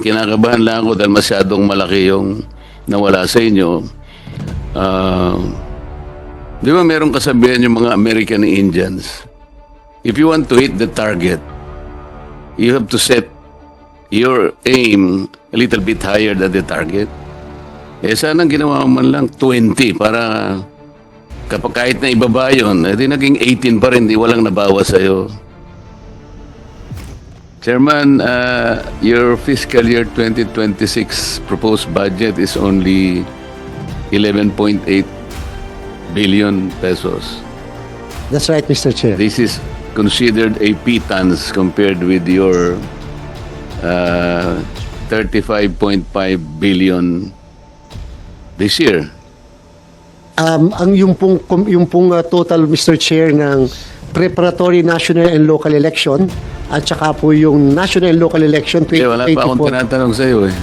kinakabahan lang ako dahil masyadong malaki yung nawala sa inyo. Ah, di ba meron kasabihan yung mga American Indians? If you want to hit the target, you have to set your aim a little bit higher than the target. Eh sana ginawa mo man lang 20 para kapag kahit na ibaba yun, eh di naging 18 pa rin, di walang nabawas sa'yo. Chairman, uh, your fiscal year 2026 proposed budget is only 11.8 billion pesos. That's right, Mr. Chair. This is considered a pittance compared with your uh, 35.5 billion this year. Um, ang yung pong, yung pong uh, total, Mr. Chair, ng preparatory national and local election at saka po yung national and local election Eh, wala pa akong 2024. tinatanong sa iyo eh.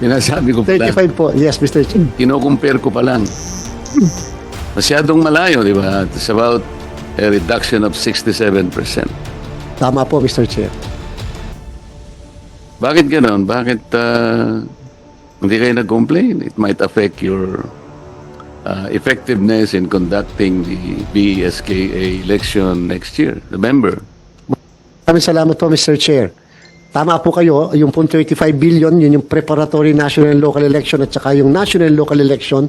Pinasabi ko pa lang. 35 po. Yes, Mr. Chair. Kino-compare ko pa lang. Masyadong malayo, di ba? It's about a reduction of 67%. Tama po, Mr. Chair. Bakit ganon? Bakit uh, hindi kayo nag-complain? It might affect your uh, effectiveness in conducting the BSKA election next year. Remember? Maraming salamat po, Mr. Chair. Tama po kayo, yung pong 35 billion, yun yung preparatory national and local election at saka yung national and local election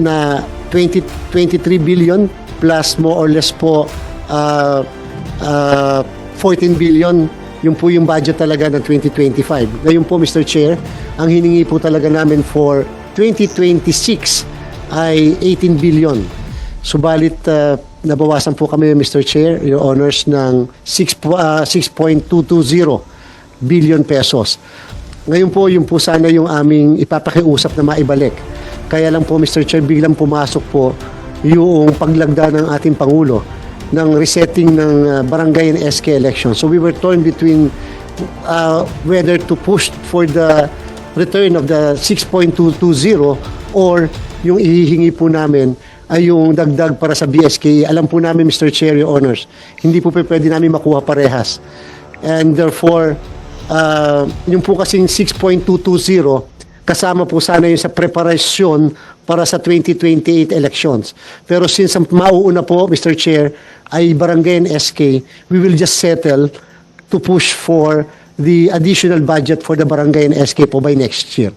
na 20, 23 billion plus more or less po uh, uh, 14 billion yung po yung budget talaga ng 2025. Ngayon po, Mr. Chair, ang hiningi po talaga namin for 2026 ay 18 billion. Subalit, uh, nabawasan po kami, Mr. Chair, Your Honors, ng 6, po- ah, 6.220 billion pesos. Ngayon po, yung po sana yung aming ipapakiusap na maibalik. Kaya lang po, Mr. Chair, biglang pumasok po yung paglagda ng ating Pangulo ng resetting ng ah, barangay and SK election. So we were torn between uh, whether to push for the return of the 6.220 or yung ihihingi po namin ay yung dagdag para sa BSK. Alam po namin, Mr. Chair, Your Honors, hindi po pwede namin makuha parehas. And therefore, uh, yung po kasing 6.220, kasama po sana yun sa preparasyon para sa 2028 elections. Pero since ang mauuna po, Mr. Chair, ay barangay and SK, we will just settle to push for the additional budget for the barangay and SK po by next year.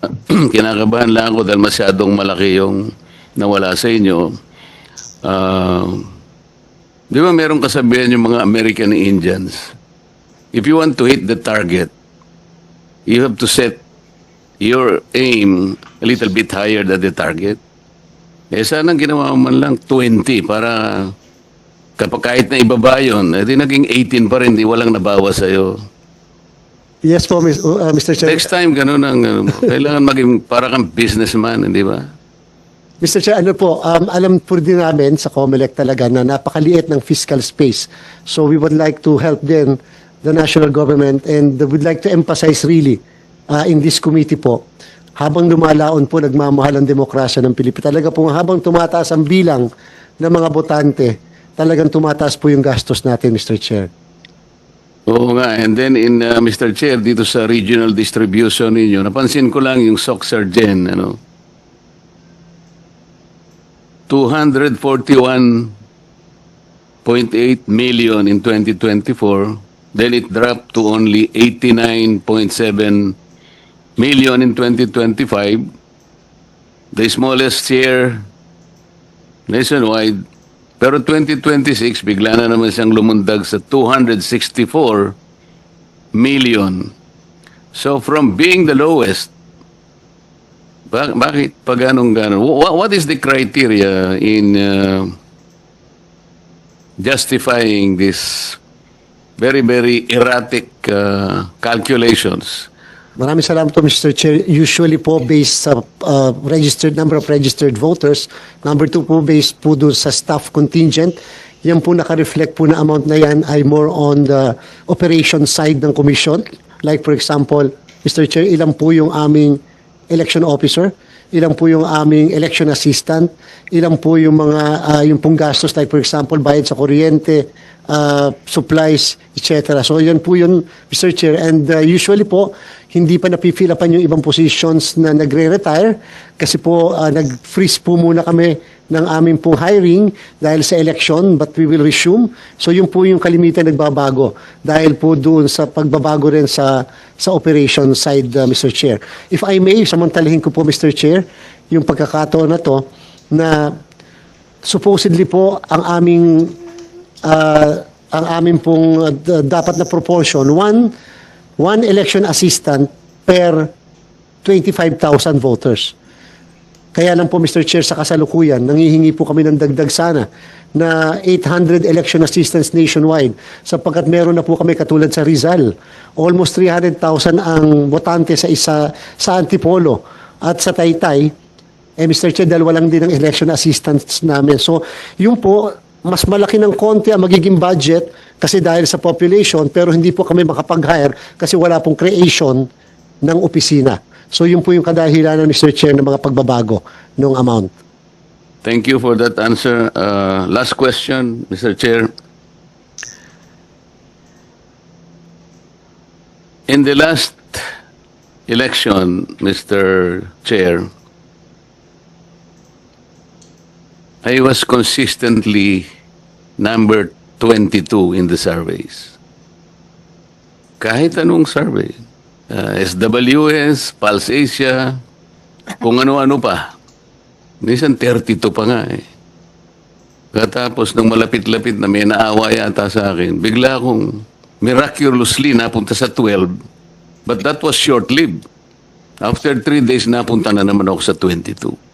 Kinakabahan lang ako dahil masyadong malaki yung nawala sa inyo. Ah, di ba meron kasabihan yung mga American Indians? If you want to hit the target, you have to set your aim a little bit higher than the target. Eh sana ginawa mo man lang 20 para kapag kahit na ibaba yun, eh di naging 18 pa rin, di walang nabawas sa'yo. Yes po, Ms- uh, Mr. Chair. Next time, ganun ang, ano, mo. kailangan maging para kang businessman, hindi ba? Mr. Chair, ano po, um, alam po din namin sa COMELEC talaga na napakaliit ng fiscal space. So we would like to help din the national government and would like to emphasize really uh, in this committee po, habang lumalaon po nagmamahal ang demokrasya ng Pilipinas, talaga po habang tumataas ang bilang ng mga botante, talagang tumataas po yung gastos natin, Mr. Chair. Oo nga, and then in uh, Mr. Chair, dito sa regional distribution ninyo, napansin ko lang yung SOC Sergeant, ano, 241.8 million in 2024, then it dropped to only 89.7 million in 2025, the smallest share nationwide. Pero 2026, bigla na naman siyang lumundag sa 264 million. So from being the lowest, ba- bakit pa ganong ganon? Wha- What is the criteria in uh, justifying this very, very erratic uh, calculations? Maraming salamat po, Mr. Chair. Usually po based sa uh, registered number of registered voters. Number two po based po dun sa staff contingent. Yan po naka-reflect po na amount na yan ay more on the operation side ng commission. Like for example, Mr. Chair, ilan po yung aming election officer, ilan po yung aming election assistant, ilan po yung mga uh, yung pong gastos like for example bayad sa kuryente, uh, supplies, etc. So yan po yun, Mr. Chair. And uh, usually po, hindi pa napifill upan yung ibang positions na nagre-retire kasi po uh, nag-freeze po muna kami ng aming pong hiring dahil sa election but we will resume. So yun po yung kalimitan nagbabago dahil po doon sa pagbabago rin sa sa operation side, uh, Mr. Chair. If I may, samantalahin ko po, Mr. Chair, yung pagkakataon na to na supposedly po ang aming uh, ang aming pong uh, dapat na proportion one one election assistant per 25,000 voters. Kaya lang po Mr. Chair sa kasalukuyan, nangihingi po kami ng dagdag sana na 800 election assistants nationwide sapagkat meron na po kami katulad sa Rizal. Almost 300,000 ang botante sa isa sa Antipolo at sa Taytay. Eh Mr. Chair, dalawa lang din ang election assistants namin. So, yun po, mas malaki ng konti ang magiging budget kasi dahil sa population pero hindi po kami makapag-hire kasi wala pong creation ng opisina. So yun po yung kadahilanan, Mr. Chair, ng mga pagbabago ng amount. Thank you for that answer. Uh, last question, Mr. Chair. In the last election, Mr. Chair, I was consistently number 22 in the surveys. Kahit anong survey. Uh, SWS, Pulse Asia, kung ano-ano pa. Minsan 32 pa nga eh. Katapos nung malapit-lapit na may naawa yata sa akin, bigla akong miraculously napunta sa 12. But that was short-lived. After three days, napunta na naman ako sa 22.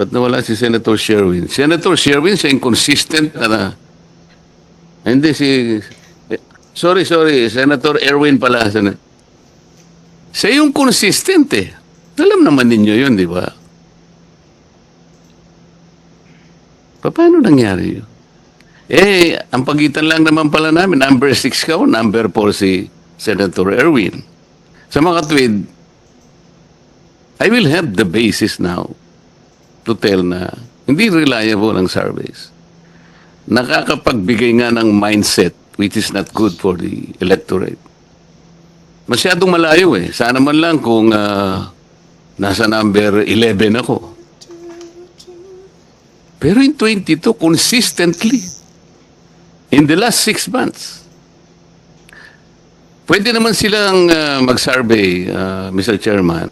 Ba't nawala si Senator Sherwin? Senator Sherwin, siya inconsistent na na. Hindi si... Sorry, sorry. Senator Erwin pala. Sen- Siya yung consistent eh. Alam naman ninyo yun, di ba? Pa- Paano nangyari yun? Eh, ang pagitan lang naman pala namin, number 6 ka o number 4 si Senator Erwin. Sa mga tweet, I will have the basis now to tell na hindi reliable ang surveys. Nakakapagbigay nga ng mindset which is not good for the electorate. Masyadong malayo eh. Sana man lang kung ah, nasa number 11 ako. Pero in 22, consistently, in the last six months, pwede naman silang ah, mag-survey, ah, Mr. Chairman.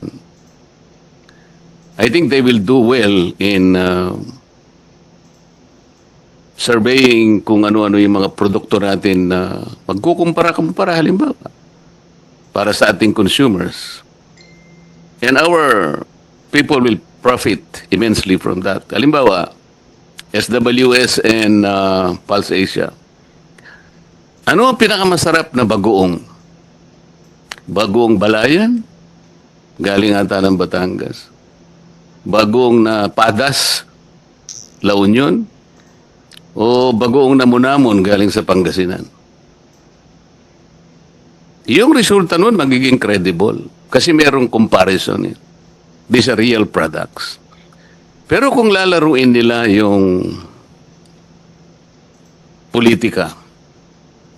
I think they will do well in uh, surveying kung ano-ano yung mga produkto natin na magkukumpara-kumpara halimbawa para sa ating consumers. And our people will profit immensely from that. Halimbawa, SWS and uh, Pulse Asia. Ano ang pinakamasarap na bagoong? Bagoong balayan? Galing ata ng Batangas bagong na padas, La Union, o bagoong namunamon galing sa Pangasinan. Yung resulta nun magiging credible kasi merong comparison. Eh. These are real products. Pero kung lalaruin nila yung politika,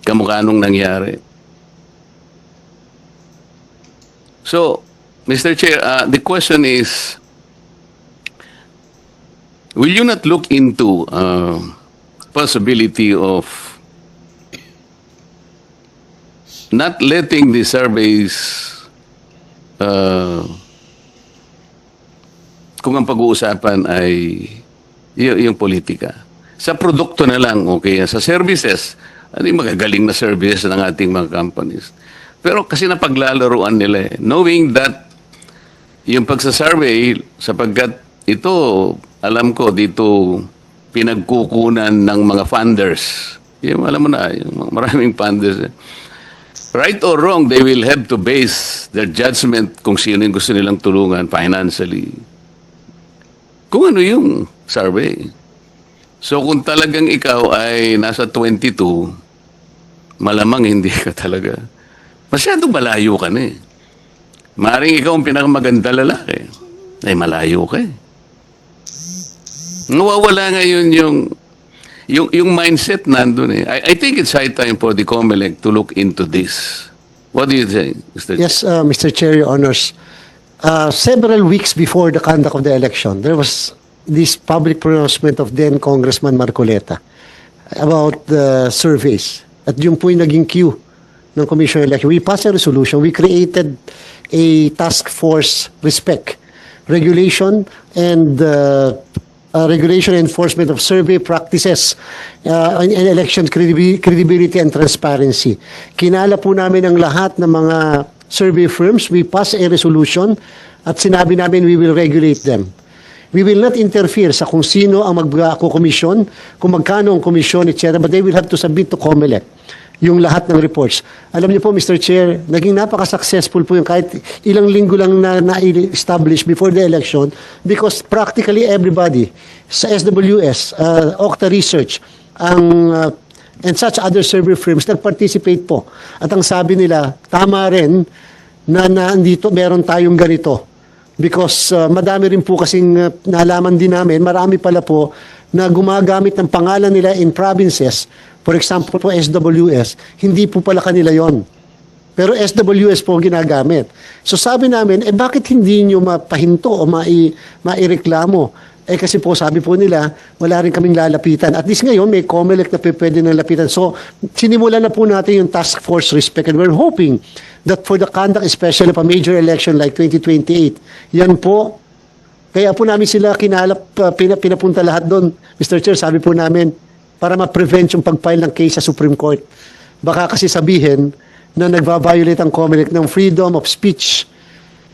kamukha nung nangyari. So, Mr. Chair, uh, the question is, Will you not look into uh, possibility of not letting the surveys uh, kung ang pag-uusapan ay yung politika. Sa produkto na lang, okay. Sa services, ano yung magagaling na services ng ating mga companies. Pero kasi napaglalaruan nila eh. Knowing that yung pagsasurvey, sapagkat ito, alam ko, dito pinagkukunan ng mga funders. Yung, alam mo na, yung maraming funders. Right or wrong, they will have to base their judgment kung sino yung gusto nilang tulungan financially. Kung ano yung survey. So kung talagang ikaw ay nasa 22, malamang hindi ka talaga. Masyadong malayo ka na eh. Maring ikaw ang pinakamaganda lalaki. Ay malayo ka eh. Nawawala ngayon yung yung, yung mindset nandun eh. I, I think it's high time for the COMELEC to look into this. What do you say, Mr. Yes, uh, Mr. Chair, Your Honors. Uh, several weeks before the conduct of the election, there was this public pronouncement of then Congressman Marcoleta about the surveys. At yung po yung naging queue ng Commission on Election. We passed a resolution. We created a task force respect, regulation, and uh, uh, regulation enforcement of survey practices uh, and, and election credibi- credibility and transparency. Kinala po namin ang lahat ng mga survey firms. We passed a resolution at sinabi namin we will regulate them. We will not interfere sa kung sino ang mag-commission, kung magkano ang komisyon, etc. But they will have to submit to COMELEC yung lahat ng reports. Alam niyo po, Mr. Chair, naging napaka-successful po yung kahit ilang linggo lang na na-establish before the election because practically everybody sa SWS, uh, Octa Research, ang uh, and such other survey firms nag-participate po. At ang sabi nila, tama rin na nandito meron tayong ganito. Because uh, madami rin po kasing uh, nalaman din namin, marami pala po na gumagamit ng pangalan nila in provinces, for example po SWS, hindi po pala kanila yon. Pero SWS po ang ginagamit. So sabi namin, eh bakit hindi nyo mapahinto o mai, maireklamo? Eh kasi po sabi po nila, wala rin kaming lalapitan. At least ngayon, may COMELEC na pwede na lapitan. So, sinimulan na po natin yung task force respect and we're hoping that for the conduct especially of a major election like 2028, yan po, kaya po namin sila kinalap, uh, pina- pinapunta lahat doon. Mr. Chair, sabi po namin, para ma-prevent yung pag-file ng case sa Supreme Court. Baka kasi sabihin na nagva-violate ang COMELEC ng freedom of speech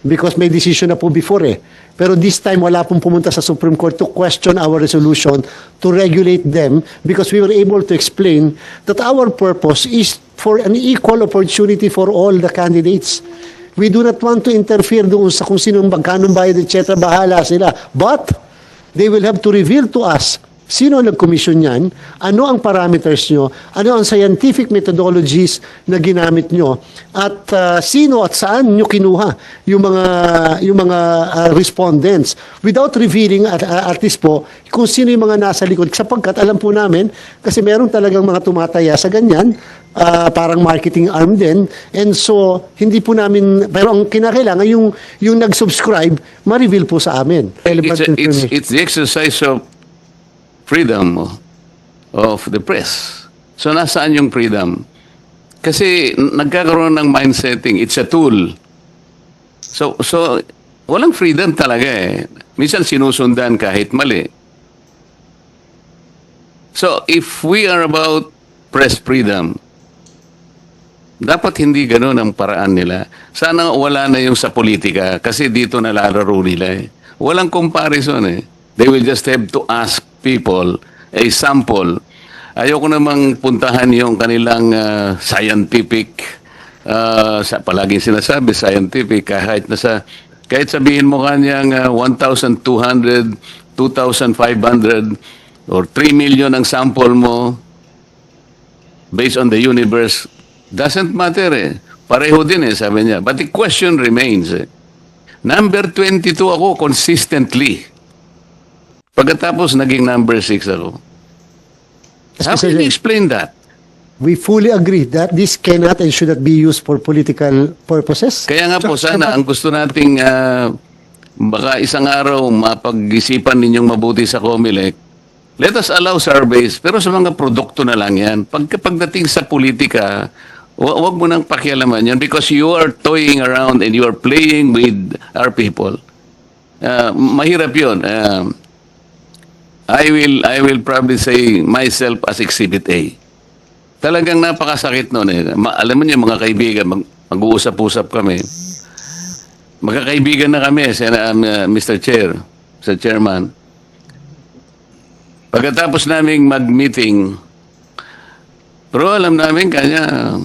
because may decision na po before eh. Pero this time, wala pong pumunta sa Supreme Court to question our resolution to regulate them because we were able to explain that our purpose is for an equal opportunity for all the candidates. We do not want to interfere doon sa kung sino magkano bayad, etc. Bahala sila. But, they will have to reveal to us sino ang nag-commission yan, ano ang parameters nyo, ano ang scientific methodologies na ginamit nyo, at uh, sino at saan nyo kinuha yung mga, yung mga uh, respondents without revealing at, uh, at least po kung sino yung mga nasa likod. Sapagkat alam po namin, kasi meron talagang mga tumataya sa ganyan, uh, parang marketing arm din. And so, hindi po namin, pero ang kinakailangan, yung, yung nag-subscribe, ma-reveal po sa amin. It's, a- it's, it's the exercise of freedom of the press. So, nasaan yung freedom? Kasi nagkakaroon ng mindsetting, it's a tool. So, so walang freedom talaga eh. Minsan sinusundan kahit mali. So, if we are about press freedom, dapat hindi ganun ang paraan nila. Sana wala na yung sa politika kasi dito nalalaro nila eh. Walang comparison eh. They will just have to ask people a sample. Ayoko namang puntahan yung kanilang ah, scientific ah, sa palaging sinasabi scientific kahit nasa kahit sabihin mo kanyang ah, 1,200, 2,500 or 3 million ang sample mo based on the universe doesn't matter eh. Pareho din eh, sabi niya. But the question remains eh. Number 22 ako consistently. Pagkatapos naging number 6 ako. How can you explain that? We fully agree that this cannot and should not be used for political purposes. Kaya nga po sana ang gusto nating ah, baka isang araw mapag-isipan ninyong mabuti sa COMELEC, let us allow surveys, pero sa mga produkto na lang yan. Pag, pagdating sa politika, wa- wag mo nang pakialaman yan because you are toying around and you are playing with our people. Ah, mahirap yun. Ah, I will I will probably say myself as exhibit A. Talagang napakasakit noon eh. Ma- alam mo niyo mga kaibigan, mag- mag-uusap-usap kami. Magkakaibigan na kami, sen- um, uh, Mr. Chair, Mr. Chairman. Pagkatapos naming mag-meeting, pero alam namin kanya,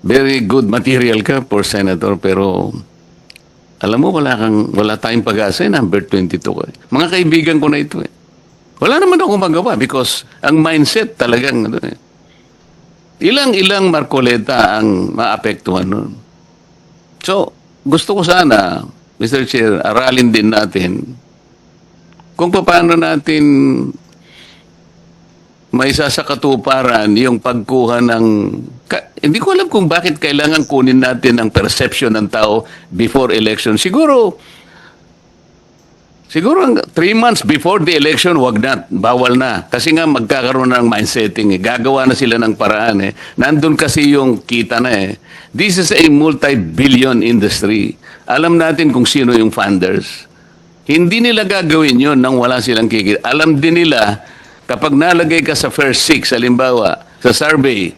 very good material ka for senator, pero alam mo, wala, kang, wala tayong pag-asa, eh, number 22 ko. eh. Mga kaibigan ko na ito eh. Wala naman akong magawa because ang mindset talagang ano eh. Ilang-ilang Marcoleta ang maapektuhan nun. So, gusto ko sana, Mr. Chair, aralin din natin kung paano natin may isa sa katuparan yung pagkuha ng... Ka, hindi ko alam kung bakit kailangan kunin natin ang perception ng tao before election. Siguro, siguro ang three months before the election, wag na, bawal na. Kasi nga magkakaroon ng mindsetting eh. Gagawa na sila ng paraan eh. Nandun kasi yung kita na eh. This is a multi-billion industry. Alam natin kung sino yung funders. Hindi nila gagawin yon nang wala silang kikita. Alam din nila, kapag nalagay ka sa first six, halimbawa, sa survey,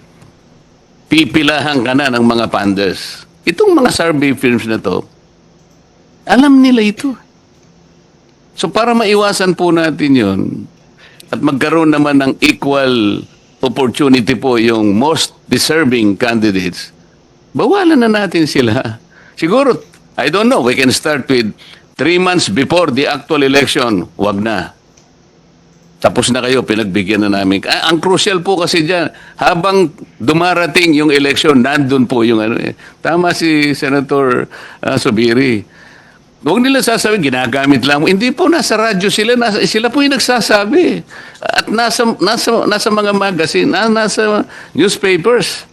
pipilahan ka na ng mga funders. Itong mga survey firms na to, alam nila ito. So para maiwasan po natin yon at magkaroon naman ng equal opportunity po yung most deserving candidates, bawalan na natin sila. Siguro, I don't know, we can start with three months before the actual election, wag na. Tapos na kayo, pinagbigyan na namin. Ah, ang crucial po kasi dyan, habang dumarating yung election, nandun po yung ano eh. Tama si Senator ah, Subiri. Huwag nila sasabihin, ginagamit lang. Hindi po, nasa radyo sila. Nasa, sila po yung nagsasabi. At nasa, nasa, nasa mga magazine, na, nasa newspapers.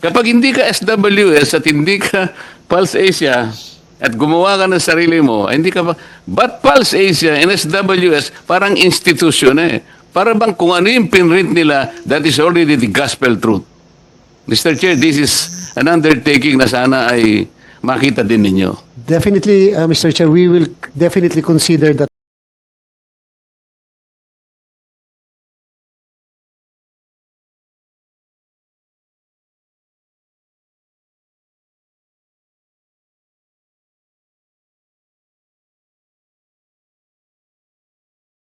Kapag hindi ka SWS at hindi ka Pulse Asia at gumawa ka ng sarili mo, hindi ka ba... But Pulse Asia and SWS parang institusyon eh. Para bang kung ano yung pinrint nila, that is already the gospel truth. Mr. Chair, this is an undertaking na sana ay makita din ninyo. Definitely, uh, Mr. Chair, we will definitely consider that